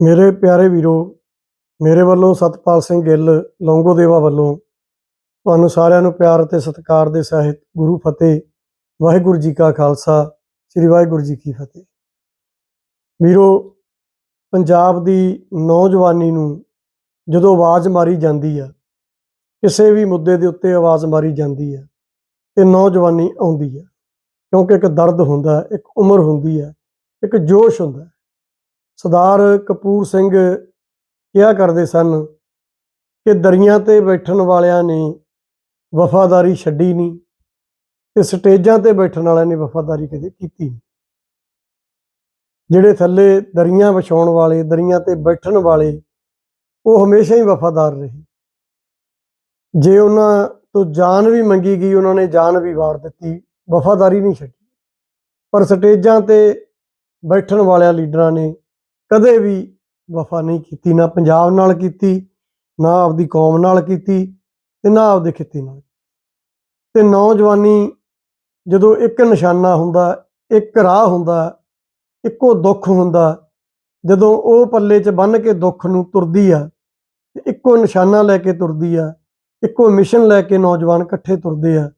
ਮੇਰੇ ਪਿਆਰੇ ਵੀਰੋ, ਮੇਰੇ ਵੱਲੋਂ ਸਤਪਾਲ ਸਿੰਘ ਗਿੱਲ ਲੌਂਗੋ ਦੇਵਾ ਵੱਲੋਂ ਤੁਹਾਨੂੰ ਸਾਰਿਆਂ ਨੂੰ ਪਿਆਰ ਅਤੇ ਸਤਿਕਾਰ ਦੇ ਸਹਿਤ ਗੁਰੂ ਫਤਿਹ, ਵਾਹਿਗੁਰੂ ਜੀ ਕਾ ਖਾਲਸਾ, ਸ੍ਰੀ ਵਾਹਿਗੁਰੂ ਜੀ ਕੀ ਫਤਿਹ। ਵੀਰੋ, ਪੰਜਾਬ ਦੀ ਨੌਜਵਾਨੀ ਨੂੰ ਜਦੋਂ ਆਵਾਜ਼ ਮਾਰੀ ਜਾਂਦੀ ਆ, ਕਿਸੇ ਵੀ ਮੁੱਦੇ ਦੇ ਉੱਤੇ ਆਵਾਜ਼ ਮਾਰੀ ਜਾਂਦੀ ਆ, ਤੇ ਨੌਜਵਾਨੀ ਆਉਂਦੀ ਆ। ਕਿਉਂਕਿ ਇੱਕ ਦਰਦ ਹੁੰਦਾ, ਇੱਕ ਉਮਰ ਹੁੰਦੀ ਹੈ ਇੱਕ ਜੋਸ਼ ਹੁੰਦਾ। ਸਰਦਾਰ ਕਪੂਰ ਸਿੰਘ ਕਿਹਾ ਕਰਦੇ ਸਨ ਕਿ ਦਰੀਆਂ ਤੇ ਬੈਠਣ ਵਾਲਿਆਂ ਨੇ ਵਫਾਦਾਰੀ ਛੱਡੀ ਨਹੀਂ ਤੇ ਸਟੇਜਾਂ ਤੇ ਬੈਠਣ ਵਾਲਿਆਂ ਨੇ ਵਫਾਦਾਰੀ ਕਦੇ ਕੀਤੀ ਨਹੀਂ। ਜਿਹੜੇ ਥੱਲੇ ਦਰੀਆਂ ਵਿਛਾਉਣ ਵਾਲੇ, ਦਰੀਆਂ ਤੇ ਬੈਠਣ ਵਾਲੇ, ਉਹ ਹਮੇਸ਼ਾ ਹੀ ਵਫਾਦਾਰ ਰਹੇ। ਜੇ ਉਹਨਾਂ ਤੋਂ ਜਾਨ ਵੀ ਮੰਗੀ ਗਈ, ਉਹਨਾਂ ਨੇ ਜਾਨ ਵੀ ਵਾਰ ਦਿੱਤੀ, ਵਫਾਦਾਰੀ ਨਹੀਂ ਛੱਡੀ। ਪਰ ਸਟੇਜਾਂ ਤੇ ਬੈਠਣ ਵਾਲਿਆਂ, ਲੀਡਰਾਂ ਨੇ ਕਦੇ ਵੀ ਵਫਾ ਨਹੀਂ ਕੀਤੀ, ਨਾ ਪੰਜਾਬ ਨਾਲ ਕੀਤੀ, ਨਾ ਆਪਦੀ ਕੌਮ ਨਾਲ ਕੀਤੀ ਤੇ ਨਾ ਆਪਦੇ ਖਿੱਤੇ ਨਾਲ ਤੇ ਨੌਜਵਾਨੀ ਜਦੋਂ ਇੱਕ ਨਿਸ਼ਾਨਾ ਹੁੰਦਾ, ਇੱਕ ਰਾਹ ਹੁੰਦਾ, ਇੱਕੋ ਦੁੱਖ ਹੁੰਦਾ, ਜਦੋਂ ਉਹ ਪੱਲੇ 'ਚ ਬੰਨ ਕੇ ਦੁੱਖ ਨੂੰ ਤੁਰਦੀ ਆ, ਤੇ ਇੱਕੋ ਨਿਸ਼ਾਨਾ ਲੈ ਕੇ ਤੁਰਦੀ ਆ, ਇੱਕੋ ਮਿਸ਼ਨ ਲੈ ਕੇ ਨੌਜਵਾਨ ਇਕੱਠੇ ਤੁਰਦੇ ਆ,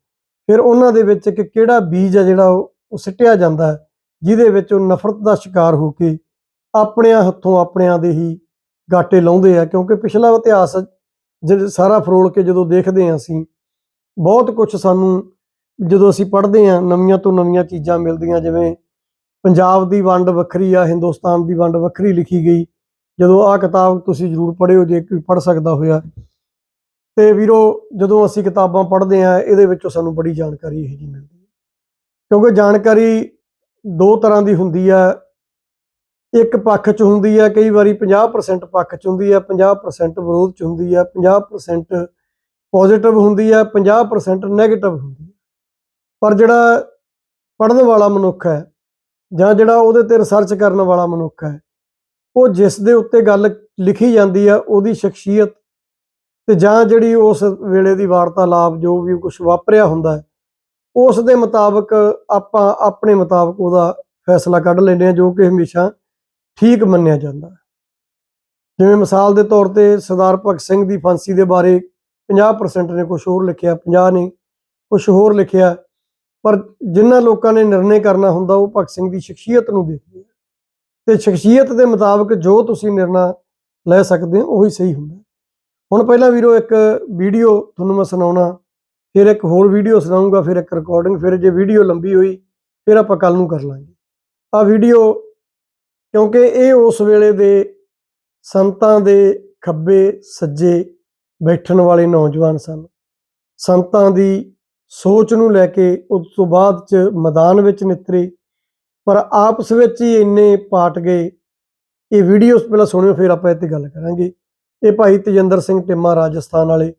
ਫਿਰ ਉਹਨਾਂ ਦੇ ਵਿੱਚ ਇੱਕ ਕਿਹੜਾ ਬੀਜ ਆ ਜਿਹੜਾ ਉਹ ਉਹ ਸਿੱਟਿਆ ਜਾਂਦਾ, ਜਿਹਦੇ ਵਿੱਚ ਉਹ ਨਫ਼ਰਤ ਦਾ ਸ਼ਿਕਾਰ ਹੋ ਕੇ ਆਪਣਿਆਂ ਹੱਥੋਂ ਆਪਣਿਆਂ ਦੇ ਹੀ ਗਾਟੇ ਲਾਉਂਦੇ ਆ, ਕਿਉਂਕਿ ਪਿਛਲਾ ਇਤਿਹਾਸ ਜਦ ਸਾਰਾ ਫਰੋਲ ਕੇ ਜਦੋਂ ਦੇਖਦੇ ਆ ਅਸੀਂ, ਬਹੁਤ ਕੁਝ ਸਾਨੂੰ ਜਦੋਂ ਅਸੀਂ ਪੜ੍ਹਦੇ ਆ ਨਵੀਆਂ ਤੋਂ ਨਵੀਆਂ ਚੀਜ਼ਾਂ ਮਿਲਦੀਆਂ, ਜਿਵੇਂ ਪੰਜਾਬ ਦੀ ਵੰਡ ਵੱਖਰੀ ਆ, ਹਿੰਦੁਸਤਾਨ ਦੀ ਵੰਡ ਵੱਖਰੀ ਲਿਖੀ ਗਈ, ਜਦੋਂ ਆਹ ਕਿਤਾਬ ਤੁਸੀਂ ਜ਼ਰੂਰ ਪੜ੍ਹਿਓ ਜੇ ਕੋਈ ਪੜ੍ਹ ਸਕਦਾ ਹੋਇਆ। ਤੇ ਵੀਰੋ, ਜਦੋਂ ਅਸੀਂ ਕਿਤਾਬਾਂ ਪੜ੍ਹਦੇ ਆ ਇਹਦੇ ਵਿੱਚੋਂ ਸਾਨੂੰ ਬੜੀ ਜਾਣਕਾਰੀ ਇਹੋ ਜਿਹੀ ਮਿਲਦੀ ਹੈ। ਕਿਉਂਕਿ ਜਾਣਕਾਰੀ ਦੋ ਤਰ੍ਹਾਂ ਦੀ ਹੁੰਦੀ ਆ ਇੱਕ ਪੱਖ 'ਚ ਹੁੰਦੀ ਆ, ਕਈ ਵਾਰੀ 50% ਪੱਖ 'ਚ ਹੁੰਦੀ ਆ 50% ਵਿਰੋਧ 'ਚ ਹੁੰਦੀ ਆ 50% ਪੋਜ਼ਿਟਿਵ ਹੁੰਦੀ ਆ 50% ਨੈਗੇਟਿਵ ਹੁੰਦੀ ਆ। ਪਰ ਜਿਹੜਾ ਪੜ੍ਹਨ ਵਾਲਾ ਮਨੁੱਖ ਹੈ ਜਾਂ ਜਿਹੜਾ ਉਹਦੇ ਤੇ ਰਿਸਰਚ ਕਰਨ ਵਾਲਾ ਮਨੁੱਖ ਹੈ, ਉਹ ਜਿਸ ਦੇ ਉੱਤੇ ਗੱਲ ਲਿਖੀ ਜਾਂਦੀ ਆ, ਉਹਦੀ ਸ਼ਖਸੀਅਤ ਤੇ ਜਾਂ ਜਿਹੜੀ ਉਸ ਵੇਲੇ ਦੀ ਵਾਰਤਾਲਾਪ ਜੋ ਵੀ ਕੁਝ ਵਾਪਰਿਆ ਹੁੰਦਾ ਉਸ ਦੇ ਮੁਤਾਬਕ ਆਪਾਂ ਆਪਣੇ ਮੁਤਾਬਕ ਉਹਦਾ ਫੈਸਲਾ ਕੱਢ ਲੈਂਦੇ ਹਾਂ ਜੋ ਕਿ ਹਮੇਸ਼ਾ ਠੀਕ ਮੰਨਿਆ ਜਾਂਦਾ ਹੈ। ਜਿਵੇਂ ਮਿਸਾਲ ਦੇ ਤੌਰ ਤੇ ਸਰਦਾਰ ਭਗਤ ਸਿੰਘ ਦੀ ਫਾਂਸੀ ਦੇ ਬਾਰੇ 50% ਨੇ ਕੁਝ ਹੋਰ ਲਿਖਿਆ 50 ਨੇ ਕੁਝ ਹੋਰ ਲਿਖਿਆ, ਪਰ ਜਿਨ੍ਹਾਂ ਲੋਕਾਂ ਨੇ ਨਿਰਣੇ ਕਰਨਾ ਹੁੰਦਾ ਉਹ ਭਗਤ ਸਿੰਘ ਦੀ ਸ਼ਖਸੀਅਤ ਨੂੰ ਦੇਖਦੇ ਆ। ਤੇ ਸ਼ਖਸੀਅਤ ਦੇ ਮੁਤਾਬਕ ਜੋ ਤੁਸੀਂ ਨਿਰਣਾ ਲੈ ਸਕਦੇ ਹੋ, ਉਹੀ ਸਹੀ ਹੁੰਦਾ ਹੁਣ ਪਹਿਲਾਂ ਵੀਰੋ ਇੱਕ ਵੀਡੀਓ ਤੁਹਾਨੂੰ ਮੈਂ ਸੁਣਾਉਣਾ, ਫਿਰ ਇੱਕ ਹੋਰ ਵੀਡੀਓ ਸੁਣਾਉਂਗਾ ਫਿਰ ਇੱਕ ਰਿਕਾਰਡਿੰਗ ਫਿਰ ਜੇ ਵੀਡੀਓ ਲੰਬੀ ਹੋਈ, ਫਿਰ ਆਪਾਂ ਕੱਲ ਨੂੰ ਕਰ ਲਾਂਗੇ। ਆ ਵੀਡੀਓ ਕਿਉਂਕਿ ਇਹ ਉਸ ਵੇਲੇ ਦੇ ਸੰਤਾਂ ਦੇ ਖੱਬੇ ਸੱਜੇ ਬੈਠਣ ਵਾਲੇ ਨੌਜਵਾਨ ਸਨ। ਸੰਤਾਂ ਦੀ ਸੋਚ ਨੂੰ ਲੈ ਕੇ ਉਸ ਤੋਂ ਬਾਅਦ ਚ ਮੈਦਾਨ ਵਿੱਚ ਨਿਤਰੇ, ਪਰ ਆਪਸ ਵਿੱਚ ਹੀ ਇੰਨੇ ਪਾਟ ਗਏ। ਇਹ ਵੀਡੀਓਸ ਪਹਿਲਾਂ ਸੁਣਿਓ, ਫਿਰ ਆਪਾਂ ਇਹ ਤੇ ਗੱਲ ਕਰਾਂਗੇ। ਇਹ ਭਾਈ ਤੇਜਿੰਦਰ ਸਿੰਘ ਟਿੰਮਾ ਰਾਜਸਥਾਨ ਵਾਲੇ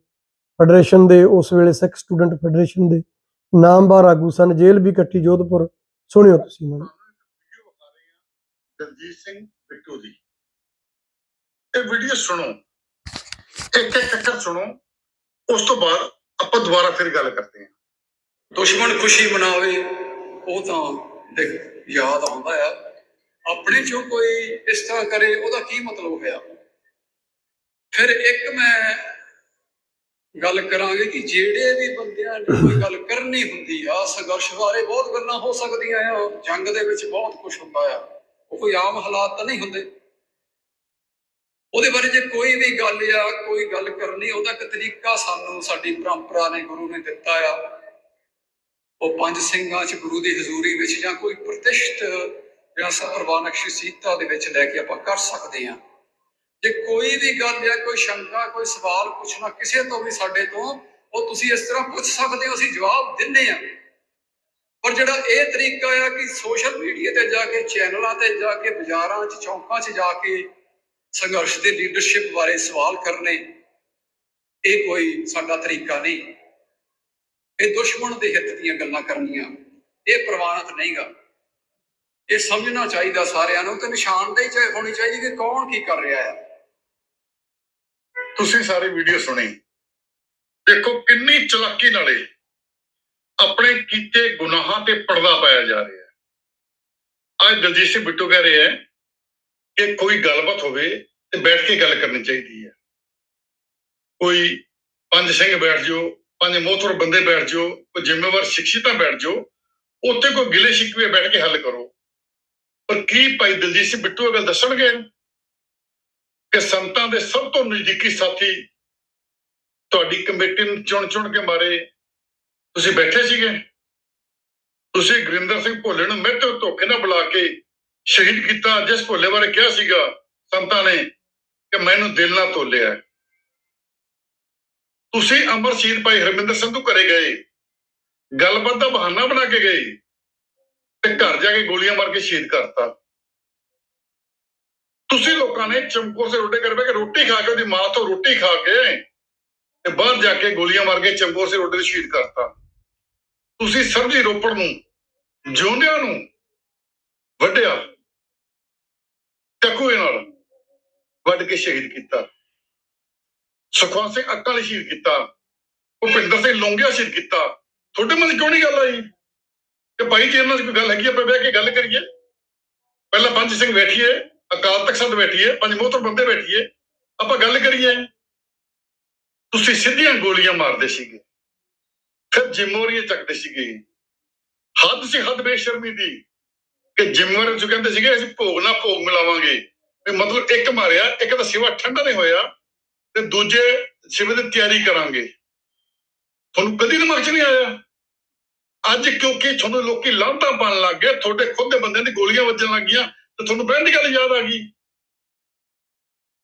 ਫੈਡਰੇਸ਼ਨ ਦੇ, ਉਸ ਵੇਲੇ ਸਿੱਖ ਸਟੂਡੈਂਟ ਫੈਡਰੇਸ਼ਨ ਦੇ ਨਾਮਵਾਰ ਆਗੂ ਸਨ, ਜੇਲ੍ਹ ਵੀ ਕੱਟੀ ਜੋਧਪੁਰ। ਸੁਣਿਓ ਤੁਸੀਂ ਇਹਨਾਂ ਨੂੰ। ਦਲਜੀਤ ਸਿੰਘ ਬਿੱਟੂ ਦੀ। ਇਹ ਵੀਡੀਓ ਸੁਣੋ। ਇੱਕ ਇੱਕ ਅੱਖਰ ਸੁਣੋ। ਉਸ ਤੋਂ ਬਾਅਦ ਆਪਾਂ ਦੁਬਾਰਾ ਫਿਰ ਗੱਲ ਕਰਦੇ ਹਾਂ। ਦੁਸ਼ਮਣ ਖੁਸ਼ੀ ਮਨਾਵੇ, ਉਹ ਤਾਂ ਯਾਦ ਆਉਂਦਾ ਆ। ਆਪਣੇ ਚੋਂ ਕੋਈ ਇਸ ਤਰ੍ਹਾਂ ਕਰੇ, ਉਹਦਾ ਕੀ ਮਤਲਬ ਹੋਇਆ? ਫਿਰ ਇੱਕ ਮੈਂ ਗੱਲ ਕਰਾਂਗੇ ਕਿ ਜਿਹੜੇ ਵੀ ਬੰਦਿਆਂ ਨੇ ਕੋਈ ਗੱਲ ਕਰਨੀ ਹੁੰਦੀ ਆ, ਸੰਘਰਸ਼ ਬਾਰੇ ਬਹੁਤ ਗੱਲਾਂ ਹੋ ਸਕਦੀਆਂ ਆ। ਜੰਗ ਦੇ ਵਿੱਚ ਬਹੁਤ ਕੁਝ ਹੁੰਦਾ ਆ। ਉਹ ਕੋਈ ਆਮ ਹਾਲਾਤ ਤਾਂ ਨਹੀਂ ਹੁੰਦੇ। ਉਹਦੇ ਬਾਰੇ ਜੇ ਕੋਈ ਵੀ ਗੱਲ ਆ ਕੋਈ ਗੱਲ ਕਰਨੀ, ਉਹਦਾ ਇੱਕ ਤਰੀਕਾ ਸਾਨੂੰ, ਸਾਡੀ ਪਰੰਪਰਾ ਨੇ, ਗੁਰੂ ਨੇ ਦਿੱਤਾ ਆ। ਉਹ ਪੰਜ ਸਿੰਘਾਂ ਚ ਗੁਰੂ ਦੀ ਹਜ਼ੂਰੀ ਵਿੱਚ ਜਾਂ ਕੋਈ ਪ੍ਰਤਿਸ਼ਠ ਜਾਂ ਸਪਰਵਾਨਕ ਸੀਤਾ ਦੇ ਵਿੱਚ ਲੈ ਕੇ ਆਪਾਂ ਕਰ ਸਕਦੇ ਹਾਂ। ਜੇ ਕੋਈ ਵੀ ਗੱਲ ਜਾਂ ਕੋਈ ਸ਼ੰਕਾ, ਕੋਈ ਸਵਾਲ ਪੁੱਛਣਾ ਕਿਸੇ ਤੋਂ ਵੀ ਸਾਡੇ ਤੋਂ, ਉਹ ਤੁਸੀਂ ਇਸ ਤਰ੍ਹਾਂ ਪੁੱਛ ਸਕਦੇ ਹੋ, ਅਸੀਂ ਜਵਾਬ ਦਿੰਨੇ ਆ ਪਰ ਜਿਹੜਾ ਇਹ ਤਰੀਕਾ ਆ ਕਿ ਸੋਸ਼ਲ ਮੀਡੀਆ ਤੇ ਜਾ ਕੇ ਚੈਨਲਾਂ ਤੇ ਜਾ ਕੇ ਬਾਜ਼ਾਰਾਂ 'ਚ, ਚੌਂਕਾਂ 'ਚ ਜਾ ਕੇ ਸੰਘਰਸ਼ ਦੇ ਲੀਡਰਸ਼ਿਪ ਬਾਰੇ ਸਵਾਲ ਕਰਨੇ, ਇਹ ਕੋਈ ਸਾਡਾ ਤਰੀਕਾ ਨਹੀਂ। ਇਹ ਦੁਸ਼ਮਣ ਦੇ ਹਿੱਤ ਦੀਆਂ ਗੱਲਾਂ ਕਰਨੀਆਂ, ਇਹ ਪ੍ਰਵਾਨਿਤ ਨਹੀਂਗਾ। ਇਹ ਸਮਝਣਾ ਚਾਹੀਦਾ ਸਾਰਿਆਂ ਨੂੰ ਤੇ ਨਿਸ਼ਾਨਦੇਹੀ ਚਾਹੀ ਹੋਣੀ ਚਾਹੀਦੀ ਕਿ ਕੌਣ ਕੀ ਕਰ ਰਿਹਾ ਹੈ ਤੁਸੀਂ ਸਾਰੀ ਵੀਡੀਓ ਸੁਣੀ। ਦੇਖੋ ਕਿੰਨੀ ਚਲਾਕੀ ਨਾਲੇ ਆਪਣੇ ਕੀਤੇ ਗੁਨਾਹਾਂ ਤੇ ਪਰਦਾ ਪਾਇਆ ਜਾ ਰਿਹਾ ਹੈ। ਅੱਜ ਦਲਜੀਤ ਸਿੰਘ ਬਿੱਟੂ ਕਹਿ ਰਹੇ ਹੈ ਕਿ ਕੋਈ ਗੱਲਬਾਤ ਹੋਵੇ ਤੇ ਬੈਠ ਕੇ ਗੱਲ ਕਰਨੀ ਚਾਹੀਦੀ ਹੈ। ਕੋਈ ਪੰਜ ਸਿੰਘ ਬੈਠ ਜਾਓ, ਪੰਜ ਮੋਹਤਰ ਬੰਦੇ ਬੈਠ ਜਾਓ, ਕੋਈ ਜ਼ਿੰਮੇਵਾਰ ਸ਼ਖਸੀਅਤਾਂ ਬੈਠ ਜਾਓ, ਉੱਥੇ ਕੋਈ ਗਿਲੇ ਸ਼ਿਕਵੇ ਬੈਠ ਕੇ ਹੱਲ ਕਰੋ। ਪਰ ਕੀ ਭਾਈ ਦਲਜੀਤ ਸਿੰਘ ਬਿੱਟੂ ਇਹ ਗੱਲ ਦੱਸਣਗੇ? ਕਿ ਸੰਤਾਂ ਦੇ ਸਭ ਤੋਂ ਨਜ਼ਦੀਕੀ ਸਾਥੀ ਤੁਹਾਡੀ ਕਮੇਟੀ ਨੂੰ ਚੁਣ ਚੁਣ ਕੇ ਮਾਰੇ ਤੁਸੀਂ ਬੈਠੇ ਸੀਗੇ। ਤੁਸੀਂ ਗੁਰਿੰਦਰ ਸਿੰਘ ਭੋਲੇ ਨੂੰ ਮਿੱਤਰ ਧੋਖੇ ਨਾਲ ਬੁਲਾ ਕੇ ਸ਼ਹੀਦ ਕੀਤਾ, ਜਿਸ ਭੋਲੇ ਬਾਰੇ ਕਿਹਾ ਸੀਗਾ, ਸੰਤਾਂ ਨੇ ਕਿ ਮੈਨੂੰ ਦਿਲ ਨਾਲ ਤੋਲਿਆ। ਤੁਸੀਂ ਅਮਰ ਸ਼ਹੀਦ ਭਾਈ ਹਰਮਿੰਦਰ ਸੰਧੂ ਘਰੇ ਗਏ। ਗੱਲਬਾਤ ਦਾ ਬਹਾਨਾ ਬਣਾ ਕੇ ਗਏ ਤੇ ਘਰ ਜਾ ਕੇ ਗੋਲੀਆਂ ਮਾਰ ਕੇ ਸ਼ਹੀਦ ਕਰਤਾ। ਤੁਸੀਂ ਲੋਕਾਂ ਨੇ ਚਮਕੋ ਸੇ ਰੋਟੇ ਕਰ ਕੇ ਰੋਟੀ ਖਾ ਕੇ ਉਹਦੀ ਮਾਂ ਤੋਂ ਰੋਟੀ ਖਾ ਕੇ ਤੇ ਬਾਹਰ ਜਾ ਕੇ ਗੋਲੀਆਂ ਮਾਰ ਕੇ ਚਮਕੋ ਸੇ ਰੋਟੇ ਸ਼ਹੀਦ ਕਰਤਾ। ਤੁਸੀਂ ਸਰਜੀ ਰੋਪੜ ਨੂੰ, ਜਿਉਂਦਿਆਂ ਨੂੰ ਵੱਢਿਆ ਚੱਕੂਏ ਨਾਲ ਵੱਢ ਕੇ ਸ਼ਹੀਦ ਕੀਤਾ ਸੁਖਵੰਤ ਸਿੰਘ ਅੱਕਾਂ ਲਈ ਸ਼ਹੀਦ ਕੀਤਾ, ਭੁਪਿੰਦਰ ਸਿੰਘ ਲੋਂਗਿਆ ਸ਼ਹੀਦ ਕੀਤਾ। ਤੁਹਾਡੇ ਮਨ ਕਿਉਂ ਨਹੀਂ ਗੱਲ ਆਈ? ਕਿ ਭਾਈ ਜੇ ਇਹਨਾਂ ਦੀ ਕੋਈ ਗੱਲ ਹੈਗੀ ਆਪਾਂ ਬਹਿ ਕੇ ਗੱਲ ਕਰੀਏ। ਪਹਿਲਾਂ ਪੰਜ ਸਿੰਘ ਬੈਠੀਏ, ਅਕਾਲ ਤਖਤ ਸਾਹਿਬ ਬੈਠੀਏ, ਪੰਜ ਮੋਹਤਰ ਬੰਦੇ ਬੈਠੀਏ, ਆਪਾਂ ਗੱਲ ਕਰੀਏ। ਤੁਸੀਂ ਸਿੱਧੀਆਂ ਗੋਲੀਆਂ ਮਾਰਦੇ ਸੀਗੇ। ਫਿਰ ਜ਼ਿੰਮੇਵਾਰੀਆਂ ਚੱਕਦੇ ਸੀਗੇ। ਹੱਦ ਸੀ, ਹੱਦ ਬੇਸ਼ਰਮੀ ਦੀ। ਕਿ ਜ਼ਿੰਮੇਵਾਰੀ ਜੋ ਕਹਿੰਦੇ ਸੀਗੇ, ਅਸੀਂ ਭੋਗ ਨਾ ਭੋਗ ਮਿਲਾਵਾਂਗੇ। ਵੀ ਮਤਲਬ ਇੱਕ ਮਾਰਿਆ, ਇੱਕ ਤਾਂ ਸਿਵਾ ਠੰਡਾ ਨਹੀਂ ਹੋਇਆ, ਤੇ ਦੂਜੇ ਸਿਵੇ ਦੀ ਤਿਆਰੀ ਕਰਾਂਗੇ। ਤੁਹਾਨੂੰ ਕਦੀ ਦਿਮਾਗ 'ਚ ਨਹੀਂ ਆਇਆ? ਅੱਜ ਕਿਉਂਕਿ ਤੁਹਾਨੂੰ ਲੋਕੀ ਲਾਂਭਾ ਬਣ ਲੱਗ ਗਏ, ਤੁਹਾਡੇ ਖੁਦ ਦੇ ਬੰਦਿਆਂ ਦੀ ਗੋਲੀਆਂ ਵੱਜਣ ਲੱਗੀਆਂ ਤੇ ਤੁਹਾਨੂੰ ਬਹਿਣ ਦੀ ਗੱਲ ਯਾਦ ਆ ਗਈ।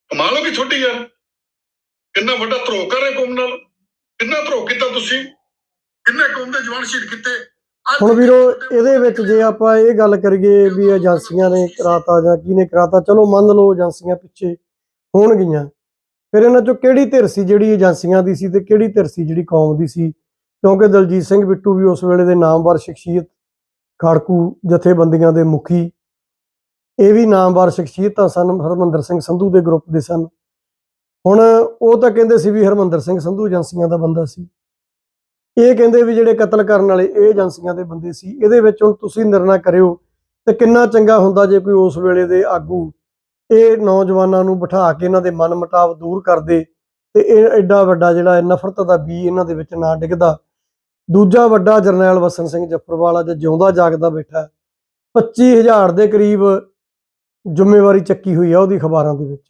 ਕਮਾਲ ਹੋ ਗਈ ਤੁਹਾਡੀ ਯਾਰ। ਕਿੰਨਾ ਵੱਡਾ ਧਰੋਹ ਕਰ ਰਹੇ ਕੌਮ ਨਾਲ? ਕਿੰਨਾ ਧਰੋਹ ਕੀਤਾ ਤੁਸੀਂ? ਕਿੰਨੇ ਕੌਮ ਦੇ ਜਵਾਨ ਸ਼ਹੀਦ ਕੀਤੇ? ਹੁਣ ਵੀਰੋ ਇਹਦੇ ਵਿੱਚ ਜੇ ਆਪਾਂ ਇਹ ਗੱਲ ਕਰੀਏ ਵੀ ਏਜੰਸੀਆਂ ਨੇ ਕਰਾਤਾ ਜਾਂ ਕਿਹਨੇ ਕਰਾਤਾ ਚਲੋ ਮੰਨ ਲਓ ਏਜੰਸੀਆਂ ਪਿੱਛੇ ਹੋਣਗੀਆਂ। ਫਿਰ ਇਹਨਾਂ ਚੋਂ ਕਿਹੜੀ ਧਿਰ ਸੀ ਜਿਹੜੀ ਏਜੰਸੀਆਂ ਦੀ ਸੀ ਤੇ ਕਿਹੜੀ ਧਿਰ ਸੀ ਜਿਹੜੀ ਕੌਮ ਦੀ ਸੀ? ਕਿਉਂਕਿ ਦਲਜੀਤ ਸਿੰਘ ਬਿੱਟੂ ਵੀ ਉਸ ਵੇਲੇ ਦੇ ਨਾਮਵਰ ਸ਼ਖਸੀਅਤ ਖਾੜਕੂ ਜਥੇਬੰਦੀਆਂ ਦੇ ਮੁਖੀ। ਇਹ ਵੀ ਨਾਮਵਰ ਸ਼ਖਸੀਅਤਾਂ ਸਨ ਹਰਮੰਦਰ ਸਿੰਘ ਸੰਧੂ ਦੇ ਗਰੁੱਪ ਦੇ ਸਨ। ਹੁਣ ਉਹ ਤਾਂ ਕਹਿੰਦੇ ਸੀ ਵੀ ਹਰਮੰਦਰ ਸਿੰਘ ਸੰਧੂ ਏਜੰਸੀਆਂ ਦਾ ਬੰਦਾ ਸੀ। ਇਹ ਕਹਿੰਦੇ ਵੀ ਜਿਹੜੇ ਕਤਲ ਕਰਨ ਵਾਲੇ ਇਹ ਏਜੰਸੀਆਂ ਦੇ ਬੰਦੇ ਸੀ, ਇਹਦੇ ਵਿੱਚ ਹੁਣ ਤੁਸੀਂ ਨਿਰਣਾ ਕਰਿਓ ਤੇ ਕਿੰਨਾ ਚੰਗਾ ਹੁੰਦਾ ਜੇ ਕੋਈ ਉਸ ਵੇਲੇ ਦੇ ਆਗੂ ਇਹ ਨੌਜਵਾਨਾਂ ਨੂੰ ਬਿਠਾ ਕੇ ਇਹਨਾਂ ਦੇ ਮਨ ਮੁਟਾਵ ਦੂਰ ਕਰਦੇ ਤੇ ਇਹ ਐਡਾ ਵੱਡਾ ਜਿਹੜਾ ਨਫ਼ਰਤ ਦਾ ਬੀ ਇਹਨਾਂ ਦੇ ਵਿੱਚ ਨਾ ਡਿੱਗਦਾ ਦੂਜਾ ਵੱਡਾ ਜਰਨੈਲ ਵਸਨ ਸਿੰਘ ਜੱਫਰਵਾਲਾ ਜੇ ਜਿਉਂਦਾ ਜਾਗਦਾ ਬੈਠਾ ਹੈ। 25000 ਦੇ ਕਰੀਬ ਜ਼ਿੰਮੇਵਾਰੀ ਚੱਕੀ ਹੋਈ ਆ ਉਹਦੀ ਅਖਬਾਰਾਂ ਦੇ ਵਿੱਚ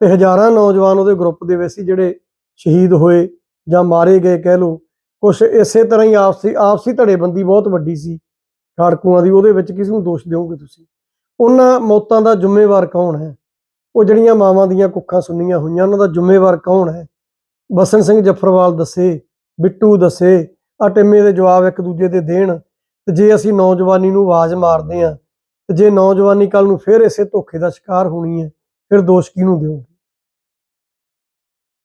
ਤੇ ਹਜ਼ਾਰਾਂ ਨੌਜਵਾਨ ਉਹਦੇ ਗਰੁੱਪ ਦੇ ਵਿੱਚ ਸੀ ਜਿਹੜੇ ਸ਼ਹੀਦ ਹੋਏ ਜਾਂ ਮਾਰੇ ਗਏ ਕਹਿ ਲਓ ਕੁਛ ਇਸੇ ਤਰ੍ਹਾਂ ਹੀ ਆਪਸੀ ਆਪਸੀ ਧੜੇਬੰਦੀ ਬਹੁਤ ਵੱਡੀ ਸੀ। ਖਾੜਕੂਆਂ ਦੀ, ਉਹਦੇ ਵਿੱਚ ਕਿਸ ਨੂੰ ਦੋਸ਼ ਦਿਓਗੇ ਤੁਸੀਂ? ਉਹਨਾਂ ਮੌਤਾਂ ਦਾ ਜ਼ਿੰਮੇਵਾਰ ਕੌਣ ਹੈ? ਉਹ ਜਿਹੜੀਆਂ ਮਾਵਾਂ ਦੀਆਂ ਕੁੱਖਾਂ ਸੁੰਨੀਆਂ ਹੋਈਆਂ, ਉਹਨਾਂ ਦਾ ਜ਼ਿੰਮੇਵਾਰ ਕੌਣ ਹੈ? ਬਸਨ ਸਿੰਘ ਜਫਰਵਾਲ ਦੱਸੇ, ਬਿੱਟੂ ਦੱਸੇ, ਆ ਟਿੰਮੇ ਦੇ ਜਵਾਬ ਇੱਕ ਦੂਜੇ ਦੇ ਦੇਣ। ਤੇ ਜੇ ਅਸੀਂ ਨੌਜਵਾਨੀ ਨੂੰ ਆਵਾਜ਼ ਮਾਰਦੇ ਆ ਤੇ ਜੇ ਨੌਜਵਾਨੀ ਕੱਲ ਨੂੰ ਫਿਰ ਇਸੇ ਧੋਖੇ ਦਾ ਸ਼ਿਕਾਰ ਹੋਣੀ ਹੈ, ਫਿਰ ਦੋਸ਼ ਕਿਹਨੂੰ ਦਿਓਗੇ?